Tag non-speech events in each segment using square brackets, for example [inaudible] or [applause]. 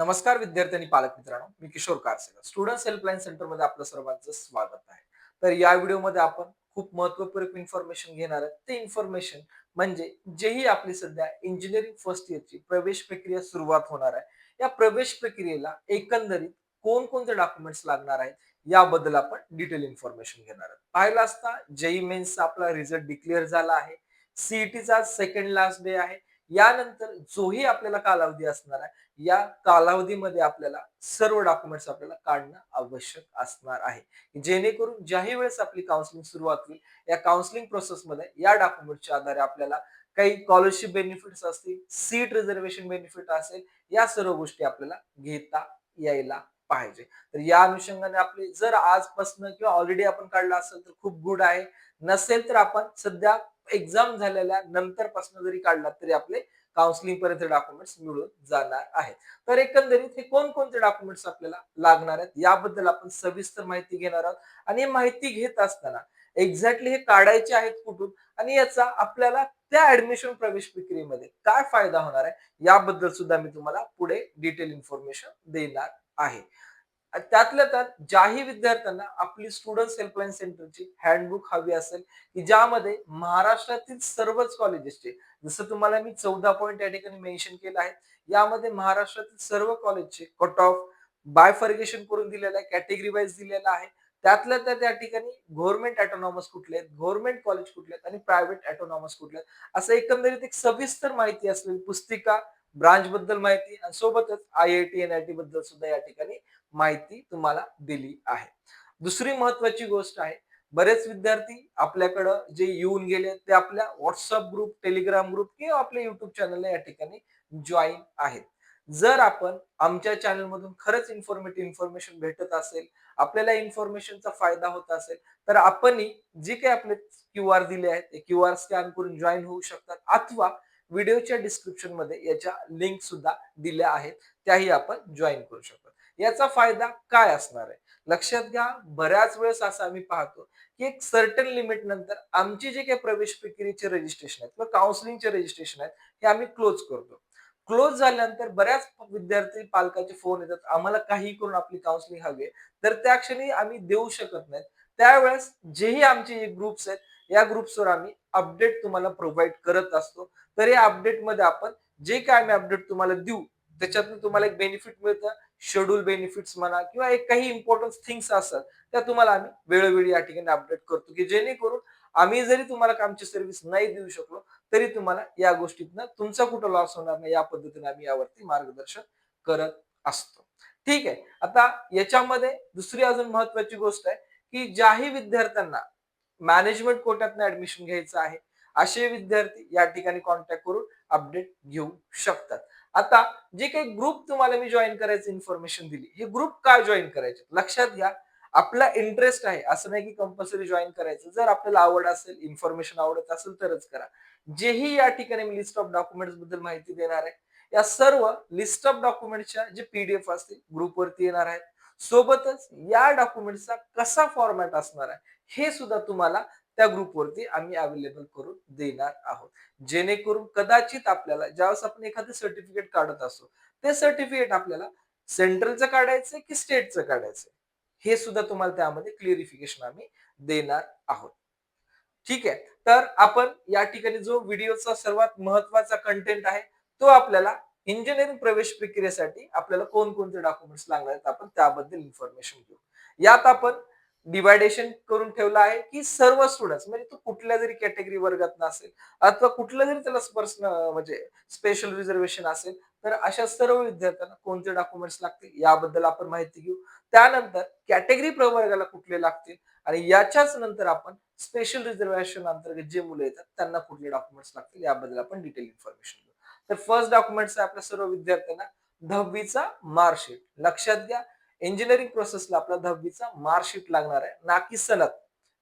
नमस्कार विद्यार्थी आणि पालक मित्रांनो मी किशोर कारसेकर. स्टुडंट हेल्पलाईन सेंटरमध्ये आपलं सर्वांचं स्वागत आहे. तर या व्हिडिओमध्ये आपण खूप महत्त्वपूर्ण इन्फॉर्मेशन घेणार आहे. ते इन्फॉर्मेशन म्हणजे जेही आपली सध्या इंजिनिअरिंग फर्स्ट इयरची प्रवेश प्रक्रिया सुरुवात होणार आहे. या प्रवेश प्रक्रियेला एकंदरीत कोणकोणते डॉक्युमेंट्स लागणार आहेत याबद्दल आपण डिटेल इन्फॉर्मेशन घेणार आहोत. पाहिलं असता जेई मेन्सचा आपला रिझल्ट डिक्लेअर झाला आहे. सीईटीचा सेकंड लास्ट डे आहे. यानंतर जोही आपल्याला कालावधी असणार आहे. या कालावधीमध्ये आपल्याला सर्व डॉक्युमेंट्स आपल्याला काढणं आवश्यक असणार आहे. जेणेकरून ज्याही वेळेस आपली काउन्सिलिंग सुरुवात होईल या काउन्सिलिंग प्रोसेसमध्ये या डॉक्युमेंटच्या आधारे आपल्याला काही स्कॉलरशिप बेनिफिट्स असतील सीट रिझर्वेशन बेनिफिट असेल या सर्व गोष्टी आपल्याला घेता यायला पाहिजे. तर या अनुषंगाने आपले जर आजपासून किंवा ऑलरेडी आपण काढला असेल तर खूप गुड आहे. नसेल तर आपण सध्या एक्झाम झालेल्या नंतरपासून जरी काढला तरी आपले काउन्सिलिंग पर्यंत डॉक्युमेंट्स मिळून जाणार आहेत. तर एकंदरीत हे कोणकोणते डॉक्युमेंट्स आपल्याला लागणार आहेत याबद्दल आपण सविस्तर माहिती घेणार आहोत. आणि माहिती घेत असताना एक्झॅक्टली हे काढायचे आहेत कुठून? आणि याचा आपल्याला त्या ऍडमिशन प्रवेश प्रक्रियेमध्ये काय फायदा होणार आहे? याबद्दल सुद्धा मी तुम्हाला पुढे डिटेल इन्फॉर्मेशन देणार आहे. त्यातल्या त्यात ज्याही विद्यार्थ्यांना आपली स्टुडंट हेल्पलाईन सेंटरची हँडबुक हवी असेल की ज्यामध्ये महाराष्ट्रातील सर्वच कॉलेजेसचे जसं तुम्हाला मी चौदा पॉईंट या ठिकाणी मेन्शन केलं आहे यामध्ये महाराष्ट्रातील सर्व कॉलेजचे कट ऑफ बायफर्गेशन करून दिलेलं आहे कॅटेगरी वाईज दिलेलं आहे. त्यातल्या त्या या ठिकाणी गव्हर्नमेंट ऍटोनॉमस कुठले आहेत गव्हर्नमेंट कॉलेज कुठले आहेत आणि प्रायव्हेट ऍटोनॉमस कुठले आहेत. असं एकंदरीत एक सविस्तर माहिती असलेली पुस्तिका ब्रांच बद्दल माहिती आणि सोबतच I I T N I T बद्दल सुद्धा या ठिकाणी माहिती तुम्हाला दिली आहे. दुसरी महत्वाची गोष्ट आहे बरेच विद्यार्थी आपल्याकडं जे येऊन गेले ते आपल्या व्हॉट्सअप ग्रुप टेलिग्राम ग्रुप किंवा आपल्या युट्यूब चॅनलला या ठिकाणी जॉईन आहेत. जर आपण आमच्या चॅनल मधून खरंच इन्फॉर्मेटिव्ह इन्फॉर्मेशन भेटत असेल आपल्याला इन्फॉर्मेशनचा फायदा होत असेल तर आपणही जे काही आपले क्यू आर दिले आहेत ते क्यू आर स्कॅन करून जॉईन होऊ शकतात. अथवा व्हिडिओच्या डिस्क्रिप्शनमध्ये याच्या लिंक सुद्धा दिल्या आहेत. त्याही आपण जॉईन करू शकतो. याचा फायदा काय असणार आहे? लक्षात घ्या बऱ्याच वेळेस असं आम्ही पाहतो की एक सर्टन लिमिट नंतर आमची जे काही प्रवेश प्रक्रियेचे रजिस्ट्रेशन आहेत किंवा काउन्सिलिंगचे रजिस्ट्रेशन आहेत हे आम्ही क्लोज करतो. क्लोज झाल्यानंतर बऱ्याच विद्यार्थी पालकाचे फोन येतात आम्हाला काही करून आपली काउन्सिलिंग हवी तर त्या क्षणी आम्ही देऊ शकत नाहीत. त्यावेळेस जेही आमचे ग्रुप्स आहेत या ग्रुप्सवर आम्ही अपडेट तुम्हाला प्रोव्हाइड करत असतो. तर या अपडेटमध्ये आपण जे काय आम्ही अपडेट तुम्हाला देऊ त्याच्यातून तुम्हाला एक बेनिफिट मिळतं. शेड्यूल बेनिफिट्स म्हणा किंवा एक काही इम्पॉर्टन्स थिंग्स असतात त्या तुम्हाला आम्ही वेळोवेळी या ठिकाणी अपडेट करतो की जेणेकरून आम्ही जरी तुम्हाला कामची सर्व्हिस नाही देऊ शकलो तरी तुम्हाला या गोष्टीतनं तुमचा कुठं लॉस होणार नाही या पद्धतीने आम्ही यावरती मार्गदर्शन करत असतो. ठीक आहे. आता याच्यामध्ये दुसरी अजून महत्वाची गोष्ट आहे की ज्याही विद्यार्थ्यांना मॅनेजमेंट कोटातनं ऍडमिशन घ्यायचं आहे. असे विद्यार्थी या ठिकाणी कॉन्टॅक्ट करून अपडेट घेऊ शकतात. आता जे काही ग्रुप तुम्हाला मी जॉईन करायचं इन्फॉर्मेशन दिली हे ग्रुप का जॉईन करायचे? लक्षात घ्या आपला इंटरेस्ट आहे. असं नाही की कंपल्सरी जॉईन करायचं. जर आपल्याला आवड असेल इन्फॉर्मेशन आवडत असेल तरच करा. जेही या ठिकाणी मी लिस्ट ऑफ डॉक्युमेंट्सबद्दल माहिती देणार आहे या सर्व लिस्ट ऑफ डॉक्युमेंटच्या जे पीडीएफ असतील ग्रुपवरती येणार आहेत. सोबतच या डॉक्युमेंटचा कसा फॉर्मॅट असणार आहे हे सुद्धा तुम्हाला त्या ग्रुपवरती आम्ही अवेलेबल करून देणार आहोत. जेणेकरून कदाचित आपल्याला ज्यावेळेस आपण एखादं सर्टिफिकेट काढत असतो ते सर्टिफिकेट आपल्याला सेंट्रलचं काढायचं की स्टेटचं काढायचं हे सुद्धा तुम्हाला त्यामध्ये क्लिअरिफिकेशन आम्ही देणार आहोत. ठीक आहे? तर आपण या ठिकाणी जो व्हिडिओचा सर्वात महत्त्वाचा कंटेंट आहे तो आपल्याला इंजिनिअरिंग प्रवेश प्रक्रियेसाठी आपल्याला कोणकोणते डॉक्युमेंट्स लागणार आहेत आपण त्याबद्दल इन्फॉर्मेशन घेऊ. यात आपण डिवायडेशन करून ठेवलं आहे की सर्व स्टुडंट म्हणजे तो कुठल्या जरी कॅटेगरी वर्गात असेल अथवा कुठलं जरी त्याला पर्सनल म्हणजे स्पेशल रिझर्वेशन असेल तर अशा सर्व विद्यार्थ्यांना कोणते डॉक्युमेंट्स लागतील याबद्दल आपण माहिती घेऊ. त्यानंतर कॅटेगरी प्रवर्गाला कुठले लागतील आणि याच्याच नंतर आपण स्पेशल रिझर्वेशन अंतर्गत जे मुलं येतात त्यांना कुठले डॉक्युमेंट्स लागतील याबद्दल आपण डिटेल इन्फॉर्मेशन घेऊ. तर फर्स्ट डॉक्युमेंट्स आहे आपल्या सर्व विद्यार्थ्यांना दहावीचा मार्कशीट लक्षात घ्या इंजिनिअरिंग प्रोसेसला आपला दहावीचा मार्कशीट लागणार आहे. ना की सनद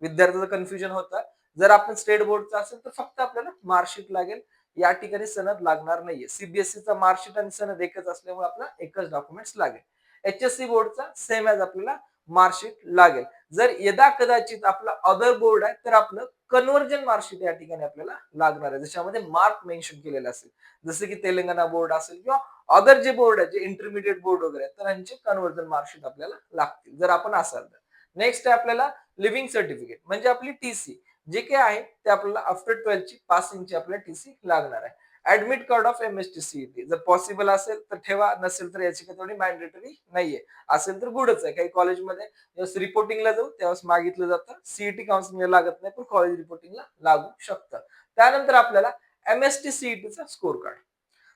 विद्यार्थ्याचं कन्फ्युजन होतं. जर आपण स्टेट बोर्डचा असेल तर फक्त आपल्याला मार्कशीट लागेल. या ठिकाणी सनद लागणार नाहीये. सीबीएसईचा मार्कशीट आणि सनद एकच असल्यामुळे आपला एकच डॉक्युमेंट्स लागेल. एच एस सी बोर्डचा सेम ॲज आपल्याला मार्कशीट लागेल. जर यदा कदाचित आपला अदर बोर्ड आहे तर आपलं कन्व्हर्जन मार्कशीट या ठिकाणी आपल्याला लागणार आहे. ज्याच्यामध्ये मार्क मेन्शन केलेलं असेल. जसं की तेलंगणा बोर्ड असेल किंवा अदर जे बोर्ड आहे जे इंटरमिडिएट बोर्ड वगैरे आहेत तर यांचे कन्व्हर्जन मार्कशीट आपल्याला लागतील जर आपण असाल तर. नेक्स्ट आहे आपल्याला लिव्हिंग सर्टिफिकेट म्हणजे आपली टीसी जे काही आहे ते आपल्याला आफ्टर ट्वेल्थची पासिंगची आपल्याला टीसी लागणार आहे. Admit card of M S T CET जर पॉसिबल असेल तर ठेवा नसेल तर याची काही थोडी मॅन्डेटरी नाहीये. असेल तर गुडच आहे. काही कॉलेजमध्ये जेव्हा रिपोर्टिंगला जाऊ त्यावेळेस मागितलं जातं. सीईटी काउन्सिलिंगला लागत नाही पण कॉलेज रिपोर्टिंगला लागू शकतं. त्यानंतर आपल्याला एम एस टी सीईटीचा स्कोर कार्ड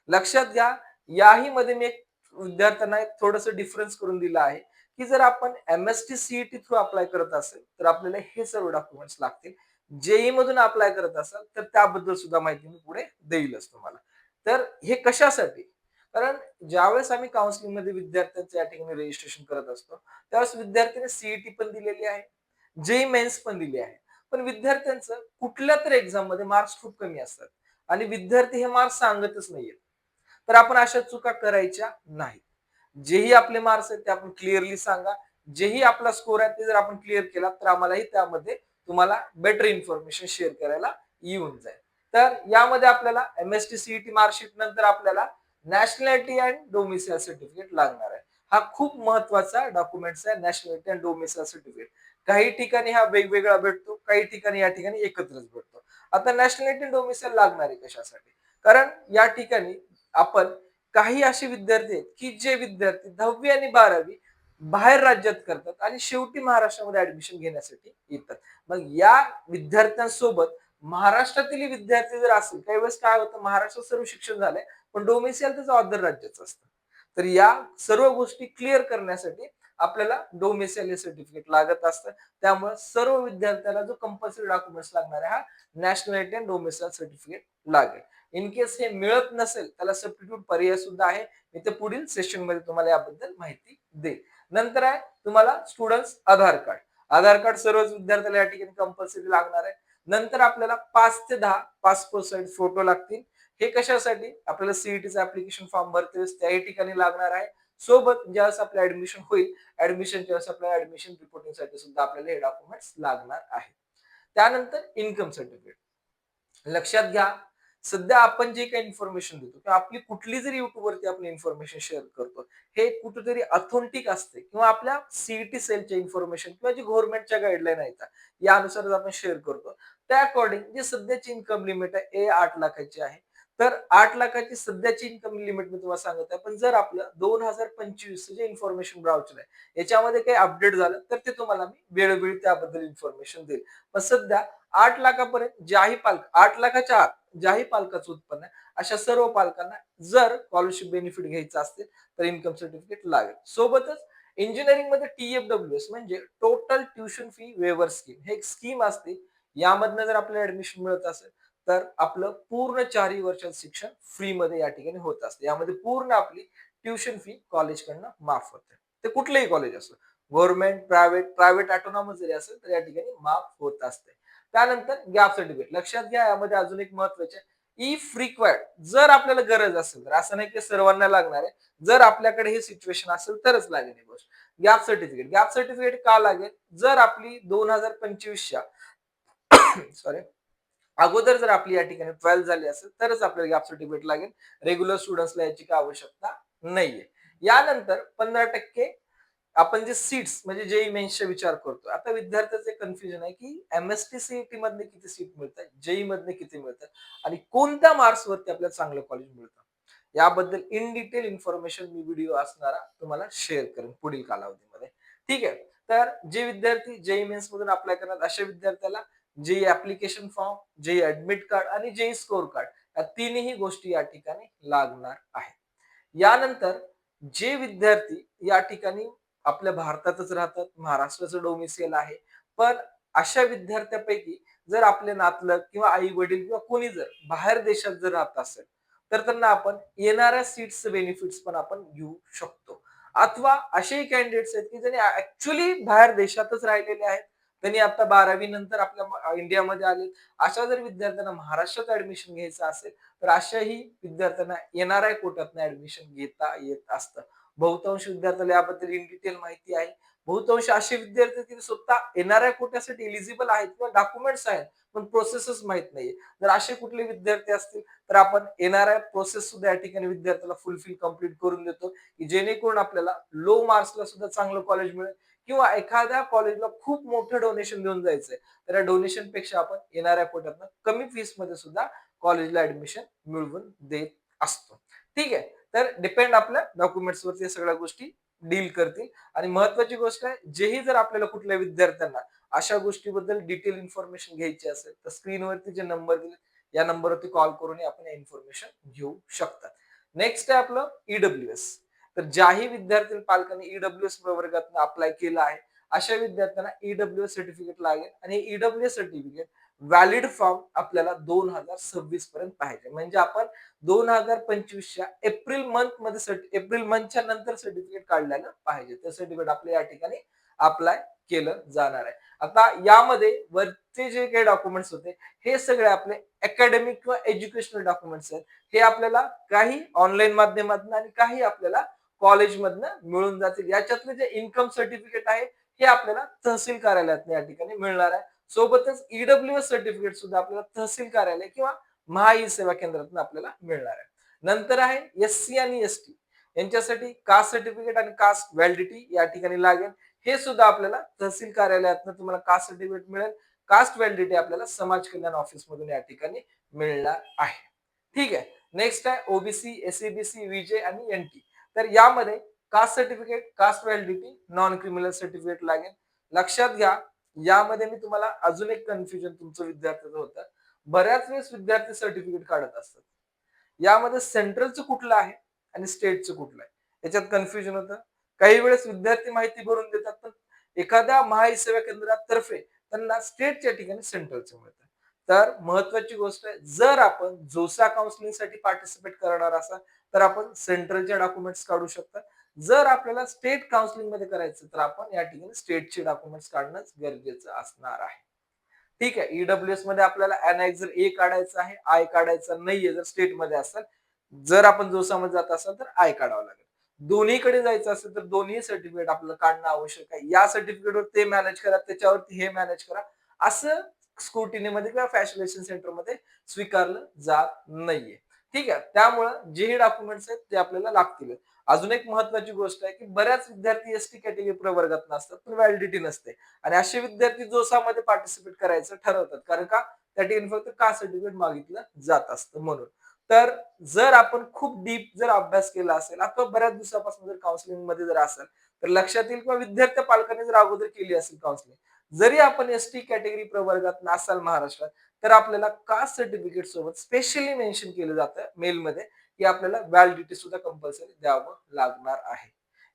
लक्षात घ्या याही मध्ये मी एक विद्यार्थ्यांना एक थोडस डिफरन्स करून दिलं आहे की जर आपण M S T CET through apply करत असेल तर आपल्याला हे सर्व डॉक्युमेंट्स लागतील. जेई मधून अप्लाय करत असाल तर त्याबद्दल सुद्धा माहिती मी पुढे देईलच तुम्हाला. तर हे कशासाठी? कारण ज्यावेळेस आम्ही काउन्सिलिंगमध्ये विद्यार्थ्यांचं या ठिकाणी रजिस्ट्रेशन करत असतो त्यावेळेस विद्यार्थ्याने सीईटी पण दिलेली आहे जेई मेन्स पण दिली आहे. पण विद्यार्थ्यांचं कुठल्या तरी एक्झाममध्ये मार्क्स खूप कमी असतात आणि विद्यार्थी हे मार्क्स सांगतच नाहीयेत. तर आपण अशा चुका करायच्या नाहीत. जेही आपले मार्क्स आहेत ते आपण क्लिअरली सांगा. जेही आपला स्कोर आहे ते जर आपण क्लिअर केला तर आम्हालाही त्यामध्ये तुम्हाला बेटर इन्फॉर्मेशन शेअर करायला येऊन जाईल. तर यामध्ये आपल्याला M S T CET marksheet नंतर आपल्याला नॅशनॅलिटी अँड डोमिसाईल सर्टिफिकेट लागणार आहे. हा खूप महत्त्वाचा डॉक्युमेंट्स आहे नॅशनॅलिटी अँड डोमिसाईल सर्टिफिकेट काही ठिकाणी हा वेगवेगळा भेटतो काही ठिकाणी या ठिकाणी एकत्रच भेटतो. आता नॅशनॅलिटी अँड डोमिसाईल लागणार आहे कशासाठी? कारण या ठिकाणी आपण काही असे विद्यार्थी आहेत की जे विद्यार्थी दहावी आणि बारावी बाहेर राज्यात करतात आणि शेवटी महाराष्ट्रामध्ये ऍडमिशन घेण्यासाठी येतात. मग या विद्यार्थ्यांसोबत महाराष्ट्रातील विद्यार्थी जर असेल काही वेळेस काय होतं महाराष्ट्रात सर्व शिक्षण झालंय पण डोमेसियल त्याचं अदर राज्याचं असतं. तर या सर्व गोष्टी क्लिअर करण्यासाठी आपल्याला डोमेसियल सर्टिफिकेट लागत असतं. त्यामुळे सर्व विद्यार्थ्याला जो कंपल्सरी डॉक्युमेंट्स लागणार आहे हा नॅशनॅलिटी अँड डोमेसियल सर्टिफिकेट लागेल. इन केस हे मिळत नसेल त्याला सबस्टिट्यूट पर्याय सुद्धा आहे. मी ते पुढील सेशनमध्ये तुम्हाला याबद्दल माहिती देईल. नंतर आहे तुम्हाला student Aadhaar card Aadhaar card सर्वच विद्यार्थ्याला या ठिकाणी कंपल्सरी लागणार आहे. नंतर आपल्याला पाच ते दहा पासपोर्ट साईज फोटो लागतील. हे कशासाठी? आपल्याला सीईटीचा ऍप्लिकेशन फॉर्म भरते त्याही ठिकाणी लागणार आहे. सोबत ज्यावेळेस आपलं ऍडमिशन होईल ऍडमिशनच्या वेळेस आपल्याला ऍडमिशन रिपोर्टिंगसाठी सुद्धा आपल्याला हे डॉक्युमेंट्स लागणार आहे. त्यानंतर इन्कम सर्टिफिकेट लक्षात घ्या सध्या आपण जे काही इन्फॉर्मेशन देतो किंवा आपली कुठली जरी युट्यूबवरती आपण इन्फॉर्मेशन शेअर करतो हे कुठेतरी अथोंटिक असते. किंवा आपल्या सीईटी सेलच्या इन्फॉर्मेशन किंवा जी गव्हर्नमेंटच्या गाईडलाईन आहेत यानुसार आपण शेअर करतो. त्या अकॉर्डिंग जे सध्याची इन्कम लिमिट आहे ए आठ लाखाची आहे. तर आठ लाखाची सध्याची इन्कम लिमिट मी तुम्हाला सांगत आहे पण जर आपलं दोन हजार पंचवीस जे इन्फॉर्मेशन ब्राउचर आहे याच्यामध्ये काही अपडेट झालं तर ते तुम्हाला मी वेळोवेळी त्याबद्दल इन्फॉर्मेशन देईल. पण सध्या आठ लाखापर्यंत ज्याही पालक आठ लाखाच्या आत ज्याही पालकाचं उत्पन्न आहे अशा सर्व पालकांना जर स्कॉलरशिप बेनिफिट घ्यायचं असतील तर इन्कम सर्टिफिकेट लागेल. सोबतच इंजिनिअरिंगमध्ये टी एफ डब्ल्यू एस म्हणजे total tuition fee waiver scheme हे एक स्कीम असते. यामधनं जर आपल्याला ऍडमिशन मिळत असेल तर आपलं पूर्ण चारही वर्षाचं शिक्षण फ्री मध्ये या ठिकाणी होत असते. यामध्ये पूर्ण आपली ट्युशन फी कॉलेजकडनं माफ होते. ते कुठलंही कॉलेज असो गव्हर्नमेंट प्रायव्हेट प्रायव्हेट ऑटोनॉमस जरी असेल तर या ठिकाणी माफ होत असते. त्यानंतर गॅप सर्टिफिकेट लक्षात घ्या यामध्ये अजून एक महत्त्वाचे इफ रिक्वायर्ड जर आपल्याला गरज असेल तर असं नाही की सर्वांना लागणार आहे. जर आपल्याकडे हे सिच्युएशन असेल तरच लागेल ही गोष्ट. गॅप सर्टिफिकेट गॅप सर्टिफिकेट का लागेल? जर आपली दोन हजार पंचवीसच्या [coughs] सॉरी अगोदर जर आपली या ठिकाणी ट्वेल्थ झाली असेल तरच आपल्याला गॅप सर्टिफिकेट लागेल. रेग्युलर स्टुडंट्सला याची काय आवश्यकता नाहीये. यानंतर पंधरा टक्के आपण जे सीट्स म्हणजे जे मेन्सचा विचार करतो आता विद्यार्थ्याचं कन्फ्युजन आहे की एम एस टी सीईटी मधने किती सीट मिळतात जेई मधने किती मिळतात आणि कोणत्या मार्क्स वरती आपल्याला चांगलं कॉलेज मिळतं? याबद्दल इन डिटेल इन्फॉर्मेशन मी व्हिडिओ असणारा तुम्हाला शेअर करेन पुढील कालावधीमध्ये. ठीक आहे? तर जे विद्यार्थी जेई मेन्स मधून अप्लाय करणार अशा विद्यार्थ्याला जे ऍप्लिकेशन फॉर्म जे ऍडमिट कार्ड आणि जे स्कोर कार्ड या तीनही गोष्टी या ठिकाणी लागणार आहेत. यानंतर जे विद्यार्थी या ठिकाणी आपल्या भारतातच राहतात महाराष्ट्राचं डोमिसियल आहे. पण अशा विद्यार्थ्यापैकी जर आपले नातलग किंवा आई वडील किंवा कोणी जर बाहेर देशात जर राहत असेल तर त्यांना आपण येणाऱ्या सीट्स बेनिफिट्स पण आपण घेऊ शकतो. अथवा असेही कॅन्डिडेट्स आहेत की ज्यांनी ऍक्च्युली बाहेर देशातच राहिलेले आहेत. त्यांनी आता बारावी नंतर आपल्या इंडियामध्ये आले अशा जर विद्यार्थ्यांना महाराष्ट्रात ऍडमिशन घ्यायचं असेल तर अशाही विद्यार्थ्यांना येणाऱ्या कोट्यातनं ऍडमिशन घेता येत असतं. बहुतांश विद्यार्थ्याला याबद्दल इन डिटेल माहिती आहे. बहुतांश असे विद्यार्थी तिथे स्वतः येणाऱ्या कोट्यासाठी एलिजिबल आहेत किंवा डॉक्युमेंट्स आहेत पण प्रोसेसच माहीत नाहीये. जर असे कुठले विद्यार्थी असतील तर आपण येणाऱ्या प्रोसेस सुद्धा या ठिकाणी विद्यार्थ्याला फुलफिल कंप्लीट करून देतो की जेणेकरून आपल्याला लो मार्क्सला सुद्धा चांगलं कॉलेज मिळेल किंवा एखाद्या कॉलेजला खूप मोठं डोनेशन देऊन जायचंय तर या डोनेशनपेक्षा आपण येणाऱ्या कोट्यातनं कमी फीसमध्ये सुद्धा कॉलेजला ऍडमिशन मिळवून देत असतो. ठीक आहे? तर डिपेंड आपल्या डॉक्युमेंट्स वरती सगळ्या गोष्टी डील करतील. आणि महत्वाची गोष्ट आहे जेही जर आपल्याला कुठल्या विद्यार्थ्यांना अशा गोष्टीबद्दल डिटेल इन्फॉर्मेशन घ्यायची असेल तर स्क्रीनवरती जे नंबर दिले या नंबरवरती कॉल करून आपण इन्फॉर्मेशन घेऊ शकतात. नेक्स्ट आहे आपलं ईडब्ल्यू एस तर ज्याही विद्यार्थी पालकांनी ईडब्ल्यू एस प्रवर्गात अप्लाय केलं आहे अशा विद्यार्थ्यांना ईडब्ल्यू एस सर्टिफिकेट लागेल. आणि E W S certificate valid form आपल्याला दोन हजार सव्वीस पर्यंत पाहिजे म्हणजे आपण दोन हजार पंचवीसच्या एप्रिल मंथमध्ये एप्रिल मंथच्या नंतर सर्टिफिकेट काढलेलं पाहिजे ते सर्टिफिकेट आपल्या या ठिकाणी अप्लाय केलं जाणार आहे. आता यामध्ये वरचे जे काही डॉक्युमेंट्स होते हे सगळे आपले अकॅडमिक किंवा एज्युकेशनल डॉक्युमेंट्स आहेत. हे आपल्याला काही ऑनलाईन माध्यमातून आणि काही आपल्याला कॉलेजमधनं मिळून जातील. याच्यातले जे इन्कम सर्टिफिकेट आहे हे आपल्याला तहसील कार्यालयात या ठिकाणी मिळणार आहे. सोबतच ईडब्ल्यू एस सर्टिफिकेट सुद्धा आपल्याला तहसील कार्यालय किंवा महा सेवा केंद्रातून आपल्याला मिळणार आहे. नंतर आहे एस सी आणि एस टी यांच्यासाठी कास्ट सर्टिफिकेट आणि कास्ट व्हॅलिडिटी या ठिकाणी लागेल. हे सुद्धा आपल्याला तहसील कार्यालयातनं तुम्हाला कास्ट सर्टिफिकेट मिळेल. कास्ट व्हॅलिडिटी आपल्याला समाज कल्याण ऑफिस मधून या ठिकाणी मिळणार आहे. ठीक आहे. नेक्स्ट आहे ओबीसी एसईबीसी विजय आणि एन टी तर यामध्ये caste certificate caste validity non criminal certificate लागेल. लक्षात घ्या यामध्ये मी तुम्हाला अजून एक कन्फ्युजन तुमचं विद्यार्थ्याचं होतं. बऱ्याच वेळेस विद्यार्थी सर्टिफिकेट काढत असतात. यामध्ये सेंट्रलचं कुठलं आहे आणि स्टेटचं कुठलं आहे? याच्यात कन्फ्युजन होतं. काही वेळेस विद्यार्थी माहिती भरून देतात पण एखाद्या महासेवा केंद्रातर्फे त्यांना स्टेटच्या ठिकाणी सेंट्रलचं मिळतं. तर महत्वाची गोष्ट आहे जर आपण जोसा काउन्सिलिंगसाठी पार्टिसिपेट करणार असाल तर आपण सेंट्रलचे डॉक्युमेंट्स काढू शकता. जर आपल्याला स्टेट काउन्सिलिंगमध्ये करायचं तर आपण या ठिकाणी स्टेटचे डॉक्युमेंट्स काढणं गरजेचं असणार आहे. ठीक आहे ईडब्ल्यू एसमध्ये आपल्याला अनायझर जर ए काढायचं आहे आय काढायचा नाहीये जर स्टेटमध्ये असेल. जर आपण जोसामध्ये जात असाल तर आय काढावं लागेल. दोन्हीकडे जायचं असेल तर दोन्ही सर्टिफिकेट आपल्याला काढणं आवश्यक आहे. या सर्टिफिकेटवर ते मॅनेज करा त्याच्यावरती हे मॅनेज करा. असं स्कुटिनीमध्ये किंवा फॅसिलेशन सेंटरमध्ये स्वीकारलं जात नाहीये. ठीक आहे त्यामुळं हे डॉक्युमेंट्स आहेत ते आपल्याला लागतील. अजून एक महत्वाची गोष्ट आहे की बऱ्याच विद्यार्थी एस टी कॅटेगरी प्रवर्गात नसतात पण व्हॅलिडिटी नसते. आणि असे विद्यार्थी जोसामध्ये पार्टिसिपेट करायचं ठरवतात. कारण का? त्या ठिकाणी फक्त का सर्टिफिकेट मागितलं जात असतं म्हणून. तर जर आपण खूप डीप जर अभ्यास केला असेल अथवा बऱ्याच दिवसापासून जर काउन्सिलिंगमध्ये जर असेल तर लक्षात येईल किंवा विद्यार्थी पालकांनी जर अगोदर केली असेल काउन्सिलिंग जरी आपण एस टी कॅटेगरी प्रवर्गात नसाल महाराष्ट्रात तर आपल्याला कास्ट सर्टिफिकेट सोबत स्पेशली मेन्शन केलं जातं मेलमध्ये की आपल्याला व्हॅलिडिटी सुद्धा कंपल्सरी द्यावं लागणार आहे.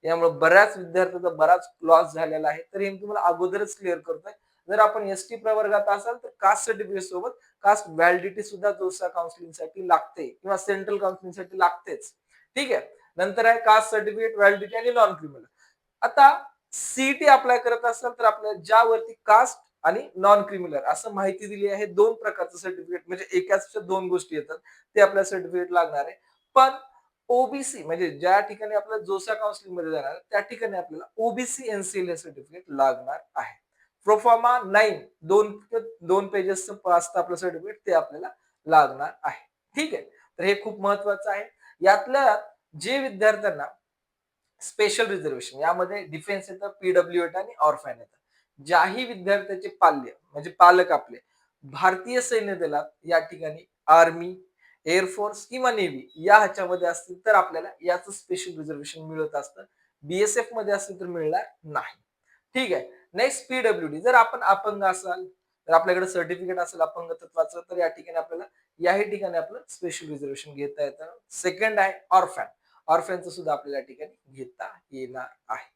यामुळे बऱ्याच विद्यार्थ्यांचा बराच लॉस झालेला आहे. तर हे मी तुम्हाला अगोदरच क्लिअर करतोय. जर आपण एस टी प्रवर्गात असाल तर कास्ट सर्टिफिकेट सोबत कास्ट व्हॅलिडिटी सुद्धा जोसा काउन्सिलिंगसाठी लागते किंवा सेंट्रल काउन्सिलिंगसाठी लागतेच. ठीक आहे? नंतर आहे कास्ट सर्टिफिकेट व्हॅलिडिटी आणि नॉन क्रिमिनल आता सीईटी अप्लाय करत असाल तर आपल्याला ज्यावरती कास्ट आणि नॉन क्रिमिनल असं माहिती दिली आहे दोन प्रकारचं सर्टिफिकेट म्हणजे एकाच दोन गोष्टी येतात ते आपल्याला सर्टिफिकेट लागणार आहे. पण ओबीसी म्हणजे ज्या ठिकाणी आपल्याला जोसा काउन्सिलिंगमध्ये जाणार त्या ठिकाणी आपल्याला ओबीसी एनसीएल हे सर्टिफिकेट लागणार आहे. प्रोफॉर्मा नाईन दोन दोन पेजेसचं असतं आपलं सर्टिफिकेट ते आपल्याला लागणार आहे. ठीक आहे? तर हे खूप महत्वाचं आहे. यातल्या जे विद्यार्थ्यांना स्पेशल रिझर्वेशन. यामध्ये डिफेन्स येतं पीडब्ल्यू येतं आणि ऑरफॅन येतं. ज्याही विद्यार्थ्याचे पाल्य म्हणजे पालक आपले भारतीय सैन्य दलात या ठिकाणी आर्मी एअरफोर्स किंवा नेव्ही या ह्याच्यामध्ये असतील तर आपल्याला याचं स्पेशल रिझर्वेशन मिळत असतं. बीएसएफमध्ये असेल तर मिळणार नाही. ठीक आहे. Next P W D. जर आपण अपंग असाल तर आपल्याकडे सर्टिफिकेट असेल अपंगत्वाचं तर या ठिकाणी आपल्याला याही ठिकाणी आपलं स्पेशल रिझर्वेशन घेता येतं. सेकंड आहे ऑरफॅन ऑर्फॅनचं सुद्धा आपल्याला या ठिकाणी घेता येणार आहे.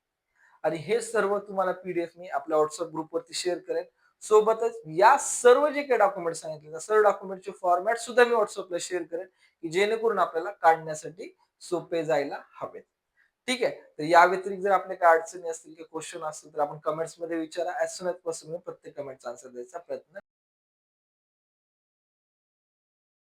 आणि हे सर्व तुम्हाला पीडीएफ मी आपल्या व्हॉट्सअप ग्रुपवरती शेअर करेन. सोबतच या सर्व जे काही डॉक्युमेंट सांगितले सर्व डॉक्युमेंटचे फॉर्मॅट सुद्धा मी व्हॉट्सअपला शेअर करेन की जेणेकरून आपल्याला काढण्यासाठी सोपे जायला हवेत. ठीक आहे? तर या व्यतिरिक्त जर आपल्या काही अडचणी असतील किंवा क्वेश्चन असतील तर आपण कमेंट्समध्ये विचारा. ऍज सुन एज पॉसिबल प्रत्येक कमेंटचा आन्सर द्यायचा प्रयत्न